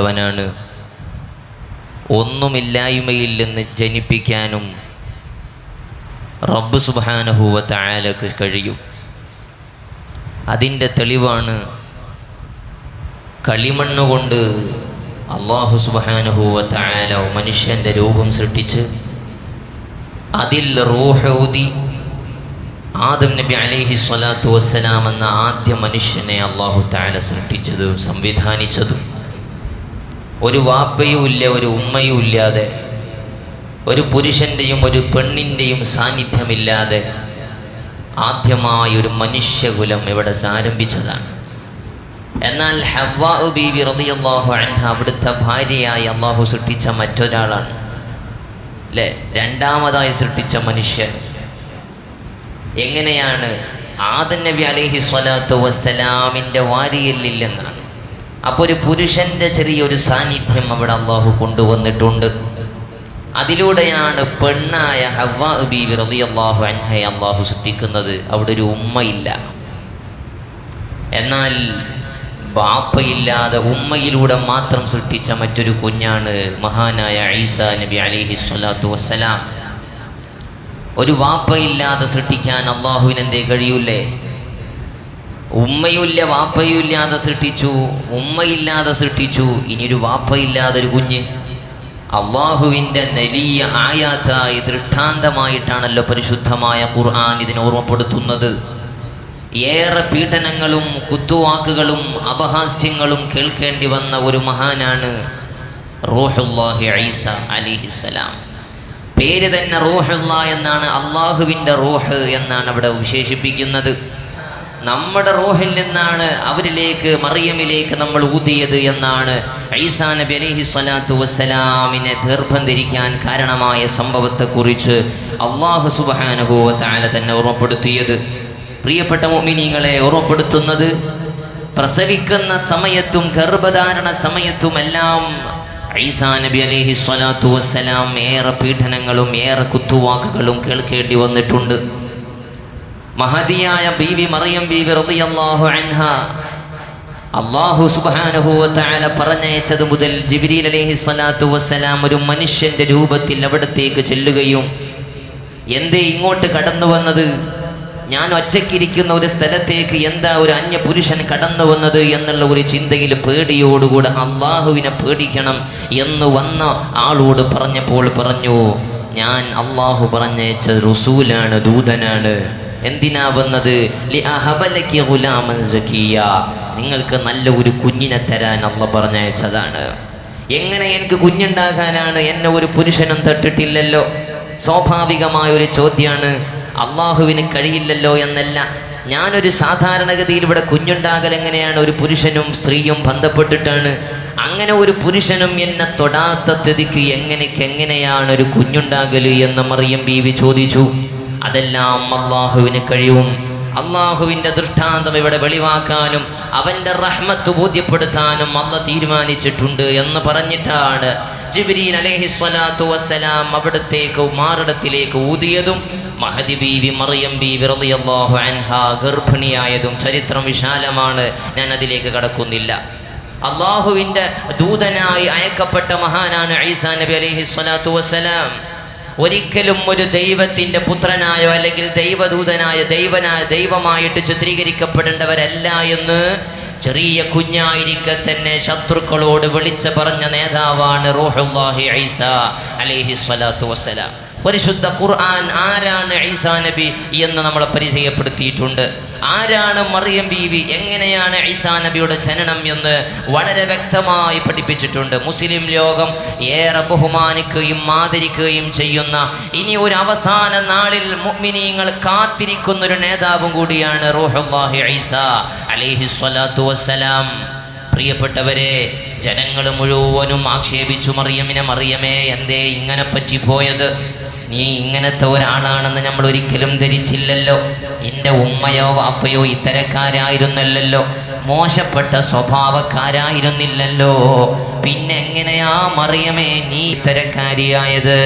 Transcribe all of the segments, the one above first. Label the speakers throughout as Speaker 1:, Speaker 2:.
Speaker 1: കഴിവുള്ളവനാണ് ഒന്നുമില്ലായ്മയിൽ നിന്ന് ജനിപ്പിക്കാനും റബ്ബ് സുബാനഹൂവത്തെ ആലക്ക് കഴിയും. അതിന്റെ തെളിവാണ് കളിമണ്ണുകൊണ്ട് അള്ളാഹു സുബാനഹൂവത്തെ ആല മനുഷ്യന്റെ രൂപം സൃഷ്ടിച്ച് അതിൽ റൂഹൂതി ആദം നബി അലൈഹി സ്വലാത്തു വസ്സലാം എന്ന ആദ്യ മനുഷ്യനെ അള്ളാഹു താല സൃഷ്ടിച്ചതും സംവിധാനിച്ചതും ഒരു വാപ്പയും ഇല്ല ഒരു ഉമ്മയും ഇല്ലാതെ ഒരു പുരുഷന്റെയും ഒരു പെണ്ണിന്റെയും സാന്നിധ്യമില്ലാതെ ആദ്യമായി ഒരു മനുഷ്യകുലം ഇവിടെ ആരംഭിച്ചതാണ്. എന്നാൽ ഹവ്വാ അൻഹ അവിടുത്തെ ഭാര്യയായി അള്ളാഹു സൃഷ്ടിച്ച മറ്റൊരാളാണ്. അല്ലേ രണ്ടാമതായി സൃഷ്ടിച്ച മനുഷ്യൻ. എങ്ങനെയാണ്? ആദൻ നബി അലൈഹി സ്വലാത്തു വസ്സലാമിന്റെ വാരിയല്ലിൽ എന്നാണ് അപ്പോൾ ഒരു പുരുഷന്റെ ചെറിയൊരു സാന്നിധ്യം അവിടെ അള്ളാഹു കൊണ്ടുവന്നിട്ടുണ്ട്. അതിലൂടെയാണ് പെണ്ണായ ഹവ്വാ റളിയല്ലാഹു അൻഹയെ അള്ളാഹു സൃഷ്ടിക്കുന്നത്. അവിടെ ഒരു ഉമ്മയില്ല. എന്നാൽ ബാപ്പയില്ലാതെ ഉമ്മയിലൂടെ മാത്രം സൃഷ്ടിച്ച മറ്റൊരു കുഞ്ഞാണ് മഹാനായ ഐസ നബി അലിഹി സ്വലാത്തു വസ്സലാം. ഒരു വാപ്പയില്ലാതെ സൃഷ്ടിക്കാൻ അള്ളാഹുവിനെന്തേ കഴിയൂലേ? ഉമ്മയുമില്ല വാപ്പയുമില്ലാതെ സൃഷ്ടിച്ചു ഉമ്മയില്ലാതെ സൃഷ്ടിച്ചു ഇനിയൊരു വാപ്പയില്ലാതെ ഒരു കുഞ്ഞ്. അള്ളാഹുവിന്റെ വലിയ ആയാത്തായി ദൃഷ്ടാന്തമായിട്ടാണല്ലോ പരിശുദ്ധമായ ഖുർആൻ ഇതിനെ ഓർമ്മപ്പെടുത്തുന്നത്. ഏറെ പീഡനങ്ങളും കുത്തുവാക്കുകളും അപഹാസ്യങ്ങളും കേൾക്കേണ്ടി വന്ന ഒരു മഹാനാണ് റോഹുല്ലാഹി ഐസ അലിഹിസലാം പേര് തന്നെ റോഹുല്ലാ എന്നാണ് അള്ളാഹുവിന്റെ റോഹ് എന്നാണ് അവിടെ വിശേഷിപ്പിക്കുന്നത്. നമ്മുടെ റോഹിൽ നിന്നാണ് അവരിലേക്ക് മറിയമിലേക്ക് നമ്മൾ ഊതിയത് എന്നാണ് ഐസാ നബി അലഹി സ്വലാത്തു വസ്സലാമിനെ ദീർഘം കാരണമായ സംഭവത്തെക്കുറിച്ച് അള്ളാഹു സുബാനുഭവ താല തന്നെ ഓർമ്മപ്പെടുത്തിയത്. പ്രിയപ്പെട്ട മോമിനിങ്ങളെ ഓർമ്മപ്പെടുത്തുന്നത് പ്രസവിക്കുന്ന സമയത്തും ഗർഭധാരണ സമയത്തുമെല്ലാം ഐസാ നബി അലഹി സ്വലാത്തു വസ്സലാം ഏറെ പീഡനങ്ങളും ഏറെ കുത്തുവാക്കുകളും കേൾക്കേണ്ടി വന്നിട്ടുണ്ട്. മഹതിയായ ബീവി മറിയം ബീവി റളിയല്ലാഹു അൻഹ. അള്ളാഹു സുബ്ഹാനഹു വതആല പറഞ്ഞയച്ചത് മുതൽ ജിബ്രീൽ അലഹി സ്വലാത്തു വസ്സലാം ഒരു മനുഷ്യന്റെ രൂപത്തിൽ അവിടത്തേക്ക് ചെല്ലുകയും എന്തേ ഇങ്ങോട്ട് കടന്നു വന്നത്? ഞാൻ ഒറ്റയ്ക്കിരിക്കുന്ന ഒരു സ്ഥലത്തേക്ക് എന്താ ഒരു അന്യ പുരുഷൻ കടന്നു വന്നത്? എന്നുള്ള ഒരു ചിന്തയിൽ പേടിയോടുകൂടെ അള്ളാഹുവിനെ പേടിക്കണം എന്ന് വന്ന ആളോട് പറഞ്ഞപ്പോൾ പറഞ്ഞു ഞാൻ അള്ളാഹു പറഞ്ഞയച്ച റസൂലാണ് ദൂതനാണ്. എന്തിനാ വന്നത്. നിങ്ങൾക്ക് നല്ല ഒരു കുഞ്ഞിനെ തരാൻ അള്ള പറഞ്ഞയച്ചതാണ്. എങ്ങനെ എനിക്ക് കുഞ്ഞുണ്ടാകാനാണ്? എന്നെ ഒരു പുരുഷനും തട്ടിട്ടില്ലല്ലോ. സ്വാഭാവികമായ ഒരു ചോദ്യമാണ് അള്ളാഹുവിന് കഴിയില്ലല്ലോ എന്നല്ല. ഞാനൊരു സാധാരണഗതിയിൽ ഇവിടെ കുഞ്ഞുണ്ടാകൽ എങ്ങനെയാണ്? ഒരു പുരുഷനും സ്ത്രീയും ബന്ധപ്പെട്ടിട്ടാണ്. അങ്ങനെ ഒരു പുരുഷനും എന്നെ തൊടാത്ത സ്ഥിതിക്ക് എങ്ങനെക്ക് എങ്ങനെയാണ് ഒരു കുഞ്ഞുണ്ടാകൽ എന്ന് മറിയം ബീവി ചോദിച്ചു. അതെല്ലാം അള്ളാഹുവിന് കഴിയും. അള്ളാഹുവിന്റെ ദൃഷ്ടാന്തം ഇവിടെ വെളിവാക്കാനും അവന്റെ റഹ്മത്ത് ബോധ്യപ്പെടുത്താനും അല്ല തീരുമാനിച്ചിട്ടുണ്ട് എന്ന് പറഞ്ഞിട്ടാണ് ജിബ്രീൽ അലേഹി സ്വലാത്തു വസ്സലാം അവിടത്തേക്ക് മാറിടത്തിലേക്ക് ഊതിയതും മഹദി ബീവി മറിയം ബീവി റളിയല്ലാഹു അൻഹ ഗർഭിണിയായതും ചരിത്രം വിശാലമാണ്. ഞാൻ അതിലേക്ക് കടക്കുന്നില്ല. അള്ളാഹുവിന്റെ ദൂതനായി അയക്കപ്പെട്ട മഹാനാണ് ഐസാ നബി അലൈഹി സ്വലാത്തു വസ്സലാം. ഒരിക്കലും ഒരു ദൈവത്തിന്റെ പുത്രനായോ അല്ലെങ്കിൽ ദൈവദൂതനായോ ദൈവനായ ദൈവമായിട്ട് ചിത്രീകരിക്കപ്പെടേണ്ടവരല്ല എന്ന് ചെറിയ കുഞ്ഞായിരിക്കെ തന്നെ ശത്രുക്കളോട് വിളിച്ചു പറഞ്ഞ നേതാവാണ് റോഹുല്ലാഹി ഐസ അലൈഹി സ്വലാത്തു വസ്സലാം. പരിശുദ്ധ ഖുർആൻ ആരാണ് ഈസാ നബി എന്ന് നമ്മളെ പരിചയപ്പെടുത്തിയിട്ടുണ്ട്. ആരാണ് മറിയം ബീവി? എങ്ങനെയാണ് ഈസാ നബിയുടെ ജനനം എന്ന് വളരെ വ്യക്തമായി പഠിപ്പിച്ചിട്ടുണ്ട്. മുസ്ലിം ലോകം ഏറെ ബഹുമാനിക്കുകയും ആദരിക്കുകയും ചെയ്യുന്ന ഇനി ഒരു അവസാന നാളിൽ മുഅ്മിനീങ്ങൾ കാത്തിരിക്കുന്ന ഒരു നേതാവും കൂടിയാണ് റൂഹുല്ലാഹി ഈസ അലിഹി സ്വലാത്തു വസ്സലാം. പ്രിയപ്പെട്ടവരെ ജനങ്ങൾ മുഴുവനും ആക്ഷേപിച്ചു മറിയമിനെ മറിയമേ എന്തേ ഇങ്ങനെ പറ്റിപ്പോയത്? നീ ഇങ്ങനത്തെ ഒരാളാണെന്ന് നമ്മൾ ഒരിക്കലും ധരിച്ചില്ലല്ലോ. എന്റെ ഉമ്മയോ വാപ്പയോ ഇത്തരക്കാരായിരുന്നല്ലോ മോശപ്പെട്ട സ്വഭാവക്കാരായിരുന്നില്ലല്ലോ. പിന്നെ എങ്ങനെയാ മറിയമേ നീ ഇത്തരക്കാരിയായത്?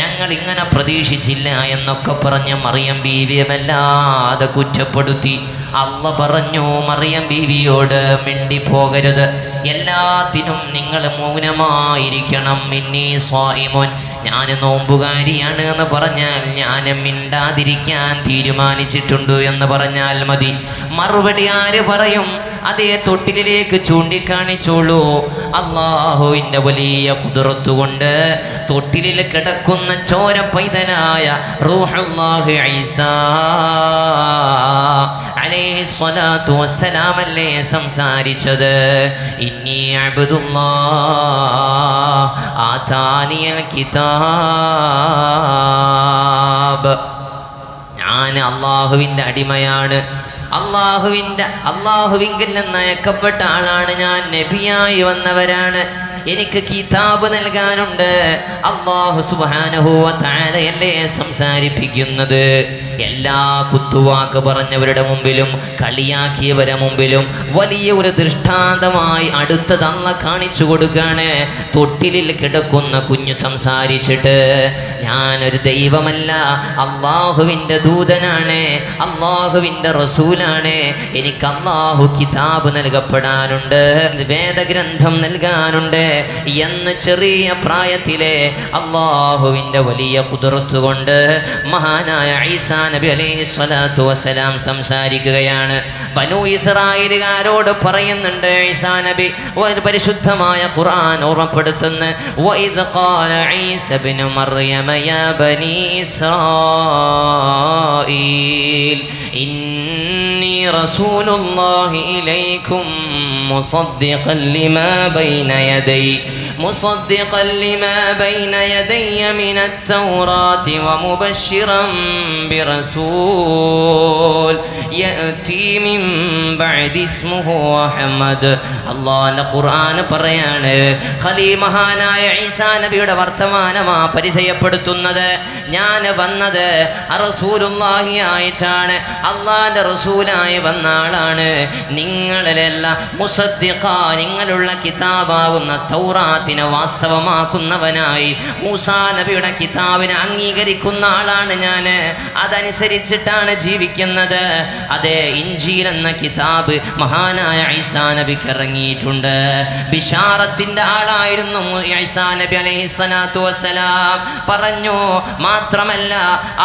Speaker 1: ഞങ്ങൾ ഇങ്ങനെ പ്രതീക്ഷിച്ചില്ല എന്നൊക്കെ പറഞ്ഞ് മറിയം ബീവിയമല്ലാതെ കുറ്റപ്പെടുത്തി. അല്ല പറഞ്ഞു മറിയം ബീവിയോട് മിണ്ടി പോകരുത് എല്ലാത്തിനും നിങ്ങൾ മൗനമായിരിക്കണം മിന്നി സ്വായിമോൻ. ഞാൻ നോമ്പുകാരിയാണ് എന്ന് പറഞ്ഞാൽ ഞാൻ മിണ്ടാതിരിക്കാൻ തീരുമാനിച്ചിട്ടുണ്ട് എന്ന് പറഞ്ഞാൽ മതി. മറുപടി ആര് പറയും? അതേ തൊട്ടിലേക്ക് ചൂണ്ടിക്കാണിച്ചോളൂ. അള്ളാഹുവിന്റെ വലിയ കുതിർത്തുകൊണ്ട് തൊട്ടിലിൽ കിടക്കുന്ന ചോര പൈതനായ റൂഹുല്ലാഹു വസ്സലാമല്ലേ സംസാരിച്ചത്? ഇന്നി അബ്ദുല്ലാ ആതാനിയൽ കിതാബ്. ഞാൻ അള്ളാഹുവിന്റെ അടിമയാണ്. അള്ളാഹുവിന്റെ അള്ളാഹുവിങ്കിൽ നിന്ന് അയക്കപ്പെട്ട ആളാണ് ഞാൻ നബിയായി വന്നവരാണ്. എനിക്ക് കിതാബ് നൽകാനുണ്ട്. അള്ളാഹു സുബാനഹുവ താരയല്ലേ സംസാരിപ്പിക്കുന്നത്. എല്ലാ കുത്തുവാക്ക് പറഞ്ഞവരുടെ മുമ്പിലും കളിയാക്കിയവരുടെ മുമ്പിലും വലിയ ഒരു ദൃഷ്ടാന്തമായി അടുത്തത് അല്ല കാണിച്ചു കൊടുക്കാണ് തൊട്ടിലിൽ കിടക്കുന്ന കുഞ്ഞു സംസാരിച്ചിട്ട് ഞാനൊരു ദൈവമല്ല അള്ളാഹുവിന്റെ ദൂതനാണ് അള്ളാഹുവിന്റെ റസൂലാണ് എനിക്ക് അള്ളാഹു കിതാബ് നൽകപ്പെടാനുണ്ട് വേദഗ്രന്ഥം നൽകാനുണ്ട് എന്ന് ചെറിയ പ്രായത്തിലെ അള്ളാഹുവിന്റെ വലിയ കുതിർത്തുകൊണ്ട് മഹാനായ ഈസാ നബി അലൈഹി സ്വലാത്തു വസ്സലാം സംസാരിക്കുകയാണ്. ബനു ഇസ്രായേലുകാരോട് പറയുന്നുണ്ട് ഈസാ നബി ഒരു പരിശുദ്ധമായ ഖുർആൻ ഓർമ്മപ്പെടുത്തുന്നു. വഇദ് ഖാല ഈസ ഇബ്നു മർയമ യാ ബനി ഇസ്രായീൽ ഇന്നി റസൂലുള്ളാഹി ഇലൈക്കും മുസദ്ദിഖൻ ലിമാ ബൈന യദൈ. مصدقا لما بين يدي من التوراة ومبشرا برسول يأتي من بعد اسمه أحمد അള്ളാഹിന്റെ ഖുർആൻ പറയാണ് ഖലീ മഹാനായ ഈസാ നബിയുടെ വർത്തമാനമാ പരിചയപ്പെടുത്തുന്നത് ഞാൻ വന്നത് റസൂലുള്ളാഹി ആയിട്ടാണ് അള്ളാഹിന്റെ റസൂലായി വന്ന ആളാണ് നിങ്ങളിലെല്ലാം മുസദ്ദിഖ നിങ്ങളുള്ള കിതാബാകുന്ന തൗറാത്തിനെ വാസ്തവമാക്കുന്നവനായി മൂസാ നബിയുടെ കിതാബിനെ അംഗീകരിക്കുന്ന ആളാണ് ഞാൻ. അതനുസരിച്ചിട്ടാണ് ജീവിക്കുന്നത്. അതെ ഇഞ്ചീൽ എന്ന കിതാബ് മഹാനായ ഐസാ നബിക്ക് ഇറങ്ങിയിട്ടുണ്ട്. ബിഷാറത്തിന്റെ ആളായിരുന്നു ഐസാ നബി അലൈഹി സ്വലാത്തു വസ്സലാം. പറഞ്ഞു മാത്രമല്ല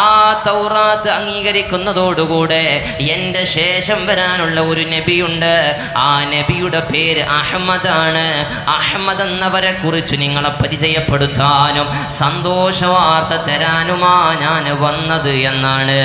Speaker 1: ആ തൗറാത്ത് അംഗീകരിക്കുന്നതോടുകൂടെ എന്റെ ശേഷം വരാനുള്ള ഒരു നബിയുണ്ട്. ആ നബിയുടെ പേര് അഹമ്മദാണ്. അഹമ്മദ് എന്നവരെ കുറിച്ച് നിങ്ങളെ പരിചയപ്പെടുത്താനും സന്തോഷ വാർത്ത തരാനുമാ ഞാൻ വന്നത് എന്നാണ്.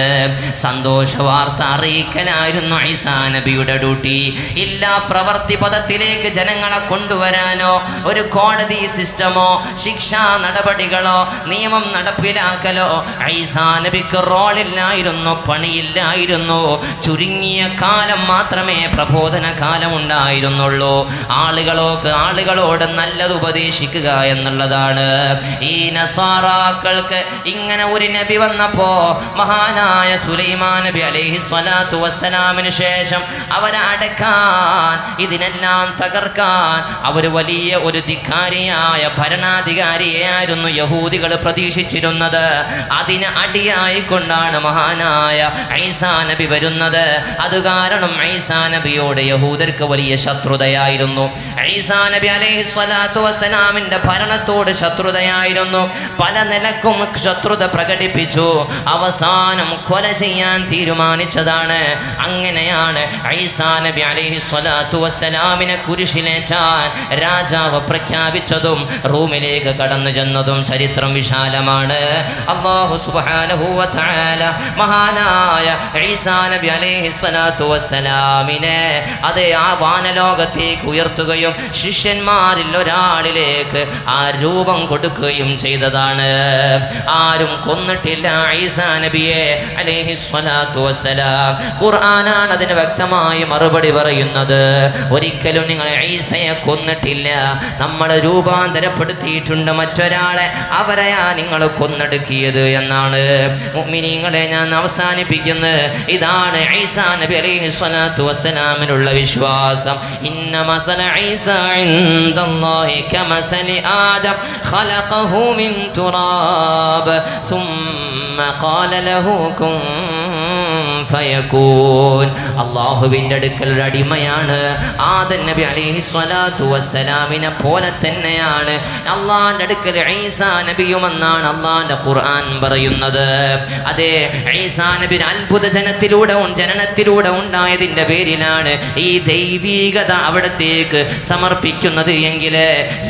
Speaker 1: സന്തോഷ വാർത്ത അറിയിക്കലായിരുന്നു ഐസാ നബിയുടെ ഡ്യൂട്ടി. ഇല്ല പ്രവർത്തി പദത്തിലേക്ക് ജനങ്ങളെ കൊണ്ടുവരാനോ ഒരു കോടതി സിസ്റ്റമോ ശിക്ഷാ നടപടികളോ നിയമം നടപ്പിലാക്കലോ ഐസാ നബിക്ക് റോളില്ലായിരുന്നു പണിയില്ലായിരുന്നു. ചുരുങ്ങിയ കാലം മാത്രമേ പ്രബോധന കാലം ഉണ്ടായിരുന്നുള്ളൂ. ആളുകളോക്ക് ആളുകളോട് നല്ലത് ഉപദേശിക്കുക എന്നുള്ളതാണ്. ഈ നസാറാക്കൾക്ക് ഇങ്ങനെ ഒരു നബി വന്നപ്പോ മഹാനായ സുലൈമാൻ നബി അലൈഹി സ്വലാത്തു വസ്സലാമിന് ശേഷം അവരെ അടക്കാൻ ഇതിനെല്ലാം തകർക്കാൻ അവർ വലിയ ഒരു ധിക്കാരിയായ ഭരണാധികാരിയായിരുന്നു യഹൂദികൾ പ്രതീക്ഷിച്ചിരുന്നത്. അതിന് അടിയായിക്കൊണ്ടാണ് മഹാനായ ഐസാ നബി വരുന്നത്. അത് കാരണം ഐസാ നബിയോട് യഹൂദർക്ക് വലിയ ശത്രുതയായിരുന്നു. ഐസാ നബി അലൈഹി സ്വലാത്തു വസ്സലാമിന്റെ ഭരണത്തോട് ശത്രുതയായിരുന്നു. പല നിലക്കും ശത്രുത പ്രകടിപ്പിച്ചു. അവസാനം കൊല ചെയ്യാൻ തീരുമാനിച്ചതാണ്. അങ്ങനെയാണ് ഐസാ നബി അലൈഹി സ്വലാത്തു വസ്സലാമിനെ കുരിശിലേറ്റാൻ രാജാവ് പ്രഖ്യാപിച്ചതും റൂമിലേക്ക് കടന്നു ചെന്നതും ചരിത്രം വിശാലമാണ്. അള്ളാഹു വ മഹാനായ ഐസാ നബി അലൈഹി സ്വലാത്തു വസ്സലാമിനെ അതേ ആ വാനലോകത്തേക്ക് ഉയർത്തുകയും ശിഷ്യന്മാരിൽ ഒരാളിലേക്ക് ആ രൂപം കൊടുക്കുകയും ചെയ്തതാണ്. ആരും കൊന്നിട്ടില്ല ഐസാ നബിയെ അലേഹി സ്വലാത്തു വസ്സലാം. ഖുർആനാണ് അതിന് വ്യക്തമായി മറുപടി പറയുന്നത്. ഒരിക്കലും നിങ്ങൾ ഐസയെ കൊന്നിട്ടില്ല. നമ്മൾ രൂപാന്തരപ്പെടുത്തിയിട്ടുണ്ട് മറ്റൊരാളെ അവരെയാ നിങ്ങൾ കൊന്നെടുക്കിയത് എന്നാണ്. മുഅ്മിനീങ്ങളെ ഞാൻ അവസാനിപ്പിക്കുന്നത് ഇതാണ് ഐസാ നബി അലൈഹി സ്വലാത്തു വസ്സലാമിനുള്ള വിശ്വാസം. ഇന്ന മസല ഐസ ഇൻദല്ലാഹി كمثل آدم خلقه من تراب ثم قال له كن ഫയക്കൂൻ അള്ളാഹുവിൻ്റെ അടുക്കൽ ഒരു അടിമയാണ് ആദൻ നബി അലിഹി സ്വലാത്തു വസ്സലാമിനെ പോലെ തന്നെയാണ് അള്ളാഹിൻ്റെ അടുക്കൽ ഈസാ നബിയുമെന്നാണ് അള്ളാഹിൻ്റെ ഖുർആൻ പറയുന്നത് അതെ ഈസാ നബി അത്ഭുത ജനത്തിലൂടെ ഉൺ- ജനനത്തിലൂടെ ഉണ്ടായതിൻ്റെ പേരിലാണ് ഈ ദൈവീകത അവിടത്തേക്ക് സമർപ്പിക്കുന്നത് എങ്കിൽ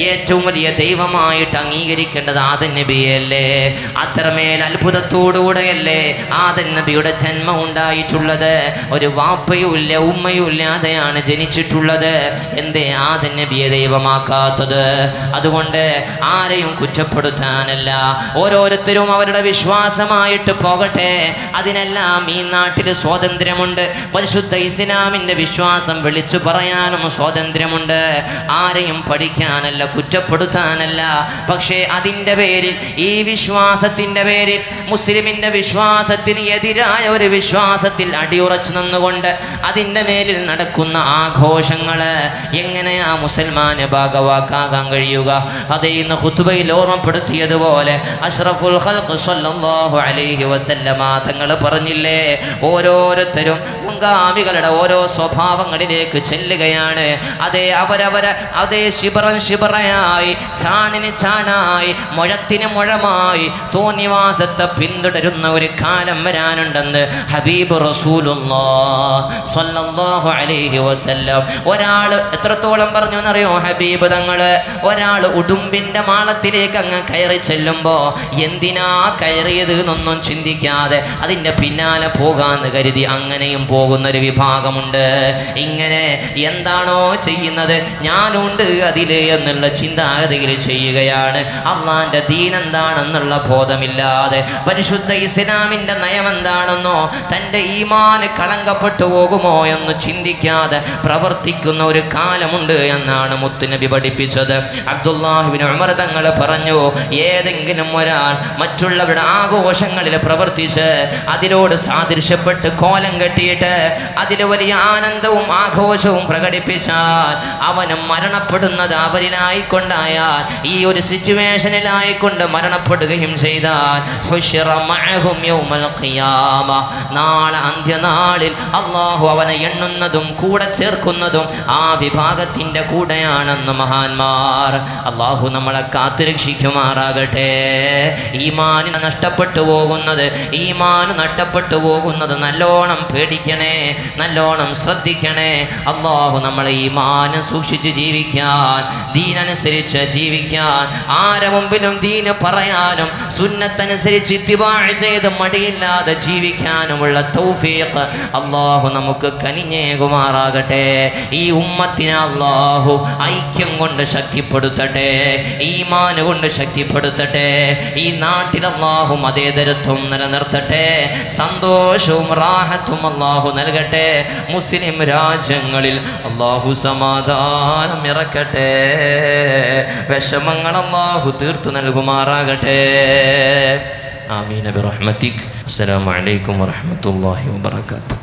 Speaker 1: ഏറ്റവും വലിയ ദൈവമായിട്ട് അംഗീകരിക്കേണ്ടത് ആദൻ നബിയല്ലേ? അത്രമേൽ അത്ഭുതത്തോടുകൂടെയല്ലേ ആദൻ നബിയുടെ ജന്മം ഉണ്ടായിട്ടുള്ളത്? ഒരു വാപ്പയും ഇല്ല ഉമ്മയും ഇല്ലാതെയാണ് ജനിച്ചിട്ടുള്ളത്. എന്തേ ആദൻ നബിയെ ദൈവമാക്കാത്തത്? അതുകൊണ്ട് ആരെയും കുറ്റപ്പെടുത്താനല്ല. ഓരോരുത്തരും അവരുടെ വിശ്വാസമായിട്ട് പോകട്ടെ. അതിനെല്ലാം ഈ നാട്ടിൽ സ്വാതന്ത്ര്യമുണ്ട്. പരിശുദ്ധ ഇസ്ലാമിന്റെ വിശ്വാസം വിളിച്ചു പറയാനും സ്വാതന്ത്ര്യമുണ്ട്. ആരെയും പഠിക്കാനല്ല കുറ്റപ്പെടുത്താനല്ല. പക്ഷേ അതിന്റെ പേരിൽ ഈ വിശ്വാസത്തിന്റെ പേരിൽ മുസ്ലിമിന്റെ വിശ്വാസത്തിന് എതിരായ ഒരു വിശ്വാസത്തിൽ അടിയുറച്ചു നിന്നുകൊണ്ട് അതിന്റെ മേലിൽ നടക്കുന്ന ആഘോഷങ്ങൾ എങ്ങനെയാ മുസൽമാന് ഭാഗവാക്കാകാൻ കഴിയുക? അത് ഇന്ന് ഹുത്തുബയിൽ ഓർമ്മപ്പെടുത്തിയതുപോലെ അഷ്റഫുൽ ഹൽക്ക് സല്ലല്ലാഹു അലൈഹി വസല്ലമ തങ്ങൾ പറഞ്ഞില്ലേ ഓരോരുത്തരും മുങ്കാവികളുടെ ഓരോ സ്വഭാവങ്ങളിലേക്ക് ചെല്ലുകയാണ്. അതേ അവരവരെ അതേ ശിബറൻ ശിബറയായി ചാണിന് ചാണായി മുഴത്തിന് മുഴമായി തോന്നിവാസത്തെ പിന്തുടരുന്ന ഒരു കാലം വരാനുണ്ടെന്ന് ഹബീബ് അലൈഹി വസല്ലം. ഒരാൾ എത്രത്തോളം പറഞ്ഞു എന്നറിയോ ഹബീബ് തങ്ങൾ? ഒരാൾ ഉടുമ്പിന്റെ മാളത്തിലേക്ക് അങ്ങ് കയറി ചെല്ലുമ്പോ എന്തിനാ കയറിയത് എന്നൊന്നും ചിന്തിക്കാതെ അതിന്റെ പിന്നാലെ പോകാന്ന് കരുതി അങ്ങനെയും പോകുന്ന ഒരു വിഭാഗമുണ്ട്. ഇങ്ങനെ എന്താണോ ചെയ്യുന്നത് ഞാനുണ്ട് അതിൽ എന്നുള്ള ചിന്താഗതിയിൽ ചെയ്യുകയാണ്. അള്ളാന്റെ ദീൻ എന്താണെന്നുള്ള ബോധമില്ലാതെ പരിശുദ്ധ ഇസ്ലാമിന്റെ നയം എന്താണെന്നോ തന്റെ ഈമാന് കളങ്കപ്പെട്ടു പോകുമോ എന്ന് ചിന്തിക്കാതെ പ്രവർത്തിക്കുന്ന ഒരു കാലമുണ്ട് എന്നാണ് മുത്തുനബി പഠിപ്പിച്ചത്. അബ്ദുല്ലാഹിബിൻ ഉമർ തങ്ങൾ പറഞ്ഞു ഏതെങ്കിലും ഒരാൾ മറ്റുള്ളവരുടെ ആഘോഷങ്ങളിൽ പ്രവർത്തിച്ച് അതിലോട് സാദൃശ്യപ്പെട്ട് കോലം കെട്ടിയിട്ട് അതിൽ വലിയ ആനന്ദവും ആഘോഷവും പ്രകടിപ്പിച്ചാൽ അവന് മരണപ്പെടുന്നത് അവരിലായിക്കൊണ്ടായാൽ ഈ ഒരു സിറ്റുവേഷനിലായിക്കൊണ്ട് മരണപ്പെടുകയും ചെയ്താൽ. നാളെ അന്ത്യനാളിൽ അള്ളാഹു അവനെ എണ്ണുന്നതും കൂടെ ചേർക്കുന്നതും ആ വിഭാഗത്തിന്റെ കൂടെയാണെന്ന് മഹാന്മാർ. അള്ളാഹു നമ്മളെ കാത്തുരക്ഷിക്കുമാറാകട്ടെ ഈമാനിനെ നഷ്ടപ്പെട്ടു പോകുന്നത് ഈമാന് നഷ്ടപ്പെട്ടു പോകുന്നത് നല്ലോണം പേടിക്കണേ നല്ലോണം ശ്രദ്ധിക്കണേ. അള്ളാഹു നമ്മളെ ഈമാന് സൂക്ഷിച്ച് ജീവിക്കാൻ ദീനനുസരിച്ച് ജീവിക്കാൻ. ആരെ മുമ്പിലും ദീന് പറയാനും സുന്നത്തനുസരിച്ച് ഇത്തിബാഴ് ചെയ്ത് മടിയില്ലാതെ ജീവിക്കാനുമുള്ള തൗഫീഖ് അള്ളാഹു നമുക്ക് കനിഞ്ഞേകുമാറാകട്ടെ. ഈ ഉമ്മത്തിനെ അള്ളാഹു ഐക്യം കൊണ്ട് ശക്തിപ്പെടുത്തട്ടെ. ഈമാന് കൊണ്ട് ശക്തിപ്പെടുത്തട്ടെ. ഈ നാട്ടിൽ അള്ളാഹു മതേതരത്വം നിലനിർത്തട്ടെ. സന്തോഷവും റാഹത്തും അള്ളാഹു നൽകട്ടെ. മുസ്ലിം രാജ്യങ്ങളിൽ അള്ളാഹു സമാധാനം ഇറക്കട്ടെ. വിഷമങ്ങൾ അള്ളാഹു തീർത്തു നൽകുമാറാകട്ടെ. ആമീൻ. ബിറഹ്മതിക് അസ്സലാമു അലൈക്കും വറഹ്മത്തുള്ളാഹി വബറകാതുഹു.